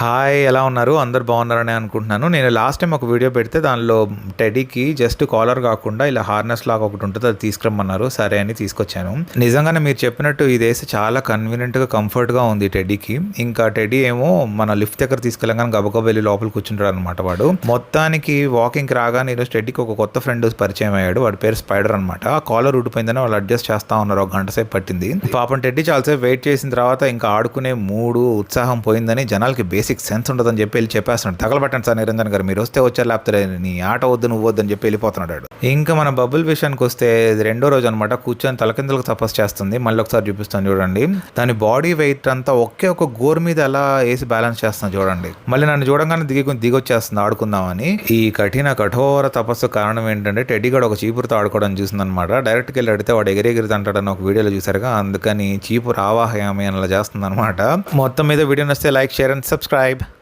Hi ఎలా ఉన్నారు? అందరు బాగున్నారని అనుకుంటున్నాను. నేను లాస్ట్ టైం ఒక వీడియో పెడితే దానిలో టెడీకి జస్ట్ కాలర్ కాకుండా ఇలా హార్నెస్ లాగా ఒకటి ఉంటుంది అది తీసుకురమ్మన్నారు. సరే అని తీసుకొచ్చాను. నిజంగానే మీరు చెప్పినట్టు ఇది చాలా కన్వీనియంట్గా కంఫర్ట్గా ఉంది టెడీకి. ఇంకా టెడీ ఏమో మన లిఫ్ట్ దగ్గర తీసుకెళ్ళగానే గబగబ వెళ్ళి లోపల కూర్చుంటాడు అనమాట వాడు. మొత్తానికి వాకింగ్కి రాగానే ఈరోజు టెడీకి ఒక కొత్త ఫ్రెండ్ పరిచయం అయ్యాడు. వాడి పేరు స్పైడర్ అనమాట ఆ కాలర్ ఊడిపోయిందని వాళ్ళు అడ్జస్ట్ చేస్తా ఉన్నారు. ఒక గంట సేపు పట్టింది. పాపం టెడ్డీ చాలాసేపు వెయిట్ చేసిన తర్వాత ఇంకా ఆడుకునే మూడు ఉత్సాహం పోయిందని జనాలకి బేసిక్ సెన్స్ ఉండదని చెప్పి వెళ్ళి చెప్పేస్తున్నాడు. తగలబట్టండి సార్ నిరంజన్ గారు మీరు వస్తే వచ్చారు లేకపోతే నీ ఆట వద్దు నువ్వు వద్దని చెప్పి వెళ్ళిపోతున్నాడు వాడు. ఇంకా మన బబుల్ విషయానికి వస్తే ఇది రెండో రోజు అనమాట కూర్చొని తలకిందులకు తపస్సు చేస్తుంది. మళ్ళీ ఒకసారి చూపిస్తాను చూడండి. దాని బాడీ వెయిట్ అంతా ఒకే ఒక గోర్ మీద ఎలా వేసి బ్యాలెన్స్ చేస్తాను చూడండి. మళ్ళీ నన్ను చూడంగానే దిగి దిగొచ్చేస్తుంది ఆడుకుందామని. ఈ కఠిన కఠోర తపస్సు కారణం ఏంటంటే టెడ్డీ గడ ఒక చీపురుతో ఆడుకోవడం చూసిందనమాట డైరెక్ట్కి వెళ్ళి అడితే వాడు ఎగిరెగిరి అంటాడని ఒక వీడియోలో చూసారుగా అందుకని చీపురు ఆవాహయామి అలా చేస్తుంది అనమాట మొత్తం మీద video నస్తే like share and subscribe. subscribe.